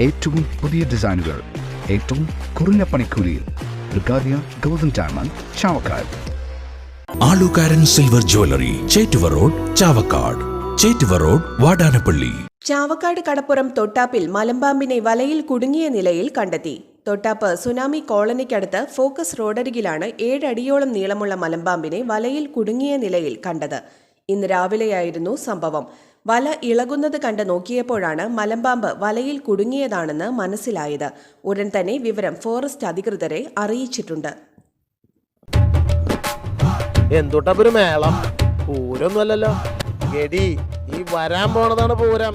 ഏറ്റവും പുതിയ ഡിസൈനുകൾ ഏറ്റവും കുറഞ്ഞ പണിക്കൂലിയിൽ. ബ്രിഗാദിയ golden diamond Chavakkad. Alukkaran silver jewellery Chettuva road Chavakkad. Chettuva road Vadanappally. Chavakkad Kadappuram തൊട്ടാപ്പിൽ മലമ്പാമ്പിനെ വലയിൽ കുടുങ്ങിയ നിലയിൽ കണ്ടെത്തി. തൊട്ടാപ്പ് സുനാമി കോളനിക്കടുത്ത് ഫോക്കസ് റോഡരികിലാണ് ഏഴടിയോളം നീളമുള്ള മലമ്പാമ്പിനെ വലയിൽ കുടുങ്ങിയ നിലയിൽ കണ്ടത്. ഇന്ന് രാവിലെയായിരുന്നു സംഭവം. വല ഇളകുന്നത് കണ്ട് നോക്കിയപ്പോഴാണ് മലമ്പാമ്പ് വലയിൽ കുടുങ്ങിയതാണെന്ന് മനസ്സിലായത്. ഉടൻ തന്നെ വിവരം ഫോറസ്റ്റ് അധികൃതരെ അറിയിച്ചിട്ടുണ്ട്. എന്തുട്ടൊരു മേളം? പൂരൊന്നുമല്ലല്ലോ ഗഡി ഈ വരാൻ പോണതാണ് പൂരം.